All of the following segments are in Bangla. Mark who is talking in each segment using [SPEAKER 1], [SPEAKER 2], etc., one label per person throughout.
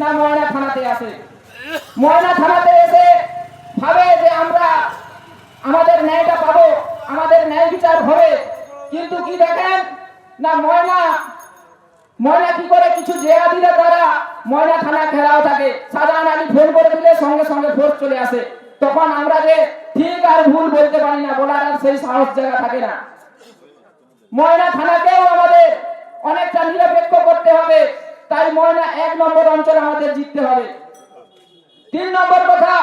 [SPEAKER 1] না ময়না থানাতে আসে ময়না থানাতে এসে ভাবে যে আমরা আমাদের ন্যায়টা পাবো, আমাদের ন্যায় বিচার হবে। কিন্তু কি দেখেন? না, ময়না ময়না কি করে কিছু জেহাদিরা তারা ময়না থানা ঘেরাও থাকে? সাধারণ আমি ফোন করে দিলে সঙ্গে সঙ্গে ফোর্স চলে আসে। তখন আমরা যে ঠিক আর ভুল বলতে পারি না, বলার আর সেই সাহস জায়গা থাকে না। ময়না থানাকেও আমাদের অনেকটা নিরপেক্ষ করতে হবে। তাই ময়না এক নম্বর অঞ্চল আমাদের জিততে হবে। তিন নম্বর কথা,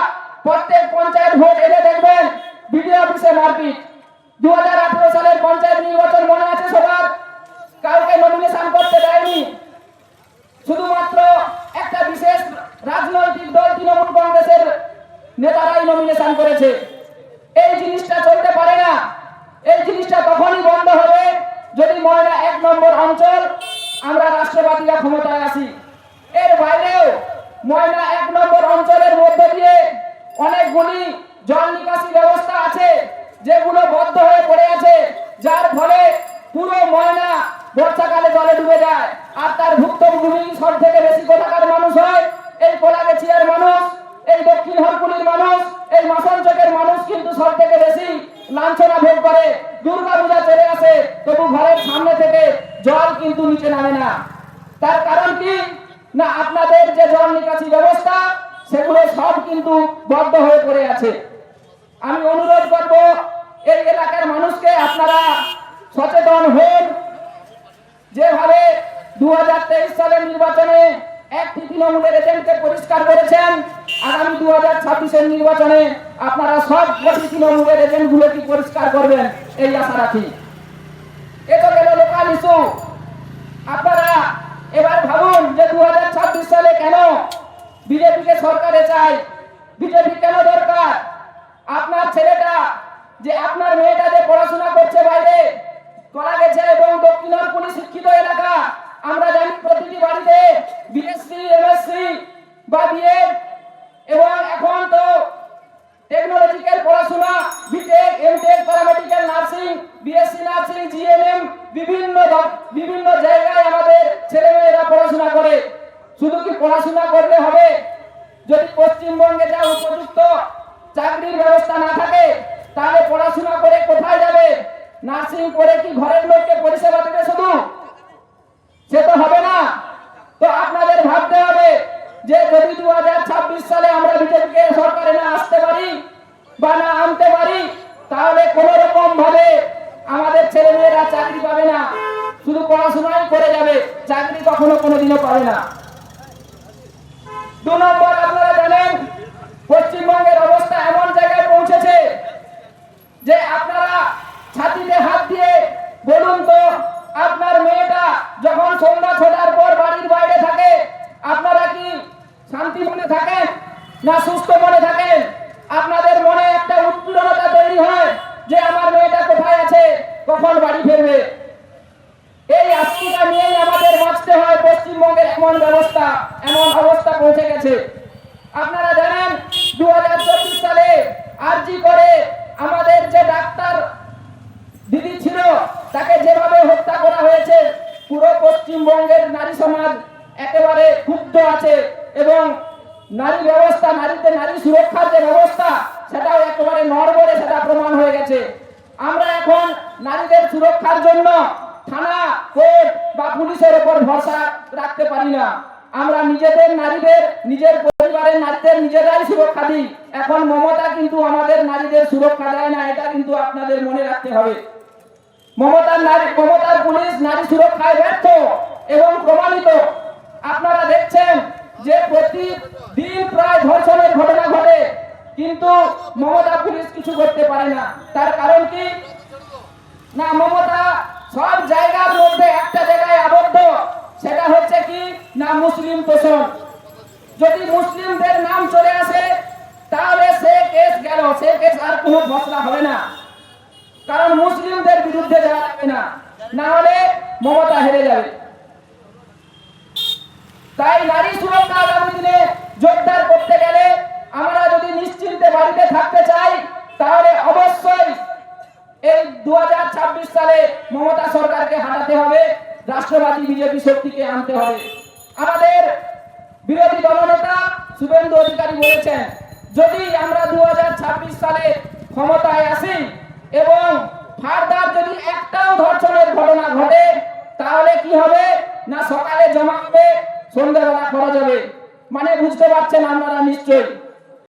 [SPEAKER 1] প্রত্যেক পঞ্চায়েত ভোট এলে দেখবেন বিডিও অফিসে মারপিট। দু সালের পঞ্চায়েত নির্বাচন মনে আছে সবার? কাউকে নমিনেশন করতে দেয়নি। শুধুমাত্র একটা বিশেষ রাজনৈতিক দল তৃণমূল কংগ্রেসের নেতারাই নমিনেশন করেছে। এই জিনিসটা চলতে পারে না। এই জিনিসটা তখনই বন্ধ হবে যদি ময়না এক নম্বর অঞ্চল আমরা রাষ্ট্রবাদীরা ক্ষমতায় আসি এর বাইরেও ময়না এক নম্বর অঞ্চলের মধ্য দিয়ে অনেকগুলি জল নিকাশি ব্যবস্থা আছে, যেগুলো বদ্ধ হয়ে পড়ে আছে, যার ফলে পুরো ময়না বর্ষাকালে জলে ডুবে যায়। আর তার ভুক্তভোগী সব থেকে বেশি কোথাকার মানুষ হয়? এই কোলাগেছিয়ার মানুষ, এই দক্ষিণ হরকুলির মানুষ, এই মাসানচকের মানুষ কিন্তু সব থেকে বেশি। লাঞ্ছনা ভোগ করে, দুর্গা পূজা চলে আসে, তবু ঘরের সামনে থেকে জল কিন্তু নিচে নামে না। তার কারণ কি? না, আপনাদের যে জল নিকাশি ব্যবস্থা, সেগুলো সব কিন্তু বদ্ধ হয়ে পড়ে আছে। আমি অনুরোধ করব, এই এলাকার মানুষকে আপনারা সচেতন হন। যেভাবে দু হাজার তেইশ সালের নির্বাচনে একটি তৃণমূলের এজেন্টকে পরিষ্কার করেছেন। আগামী দু হাজার ছাব্বিশের নির্বাচনে আপনারা সব কটি তৃণমূলের এজেন্টগুলোকে পরিষ্কার করবেন, এই আশা রাখি। এ গেল লোকাল ইস্যু আপনারা এবার ভাবুন যে দু সালে কেন বিজেপিকে সরকারে চাই? বিজেপি কেন দরকার? আপনার ছেলেটা যে আপনার মেয়েটা যে পড়াশোনা করছে বাইরে করা গেছে এবং দক্ষিণারপুরি শিক্ষিত এলাকা, আমরা জানি প্রতিটি বাড়িতে বিএসসি এমএসসি বা বিএ এবং এখন তো টেকনোলজিক্যাল পড়াশোনা BTech MTech paramedical nursing BSc nursing GNM বিভিন্ন বিভিন্ন জায়গায় আমাদের ছেলেমেয়েরা পড়াশোনা করে। শুধু কি পড়াশোনা করলে হবে? যদি পশ্চিমবঙ্গে যা উপযুক্ত চাকরির ব্যবস্থা না থাকে, তাহলে পড়াশোনা করে কোথায় যাবে? নার্সিং করে কি ঘরের লোককে পরিষেবা দেবে শুধু? সে তো হবে না। তো আপনাদের ভাবতে হবে যে যদি দু হাজার ছাব্বিশ সালে আমরা বিজেপিকে সরকারে না আসতে পারি বা না আনতে পারি, তাহলে কোন রকম ভাবে আমাদের ছেলে মেয়েরা চাকরি পাবে না। শুধু পড়াশোনাই করে যাবে। চাকরি কখনো কোনোদিনও পাবে না। দু নম্বর, আপনারা জানেন, পশ্চিমবঙ্গের অবস্থা এমন জায়গায় পৌঁছেছে যে আপনারা ছাতিতে হাত দিয়ে বলুন তো, আপনার মেয়েটা যখন সন্ধ্যা ছটার পর বাড়ির বাইরে থাকে, আপনারা কি শান্তি মনে থাকেন না সুস্থ মনে থাকেন? গেছে আপনারা জানেন দু সালে আরজি করে আমাদের যে ডাক্তার দিদি ছিল, তাকে যেভাবে হত্যা করা হয়েছে, পুরো পশ্চিমবঙ্গের নারী সমাজ একেবারে ক্ষুব্ধ আছে এবং নারী ব্যবস্থা, নারীতে নারী সুরক্ষার যে ব্যবস্থা, সেটাও একেবারে নড়বড়ে সেটা প্রমাণ হয়ে গেছে। আমরা এখন নারীদের সুরক্ষার জন্য থানা, কোর্ট বা পুলিশের উপর ভরসা রাখতে পারি না। আমরা নিজেদের নারীদের, নিজের পরিবারের নারীদের, নিজেরাই সুরক্ষা দিই। এখন মমতা কিন্তু আমাদের নারীদের সুরক্ষা দেয় না, এটা কিন্তু আপনাদের মনে রাখতে হবে। মমতার নারী, মমতার পুলিশ নারী সুরক্ষায় ব্যর্থ এবং প্রমাণিত। আপনারা দেখছেন যে প্রতিদিন প্রায় ধর্ষণের ঘটনা ঘটে, কিন্তু মমতা পুলিশ কিছু করতে পারে না। তার কারণ কি? না, মমতা সব জায়গার মধ্যে একটা জায়গায় আবদ্ধ সেটা হচ্ছে কি না মুসলিম তোষণ যদি মুসলিমদের নাম চলে আসে তাহলে সে কেস গেল সে কেস আর কোনো ফসলা হবে না কারণ মুসলিমদের বিরুদ্ধে যাবে না। না হলে মমতা হেরে যাবে। তাই নারী সুরক্ষা আগামী দিনে জোরদার করতে গেলে আমরা যদি নিশ্চিন্তে বাড়িতে থাকতে চাই, তাহলে অবশ্যই এই দুহাজার ছাব্বিশ সালে মমতা সরকারকে হারাতে হবে, রাষ্ট্রবাদী বিজেপি শক্তিকে আনতে হবে। আমাদের বিরোধী দলনেতা শুভেন্দু অধিকারী বলেছেন, যদি আমরা দু হাজার ছাব্বিশ সালে ক্ষমতায় আসি এবং ফারদার যদি একটাও ধর্ষণের ঘটনা ঘটে, তাহলে কি হবে? না সকালে জমা হবে, সন্ধ্যাবেলা করা যাবে মানে বুঝতে পারছেন আপনারা নিশ্চয়ই।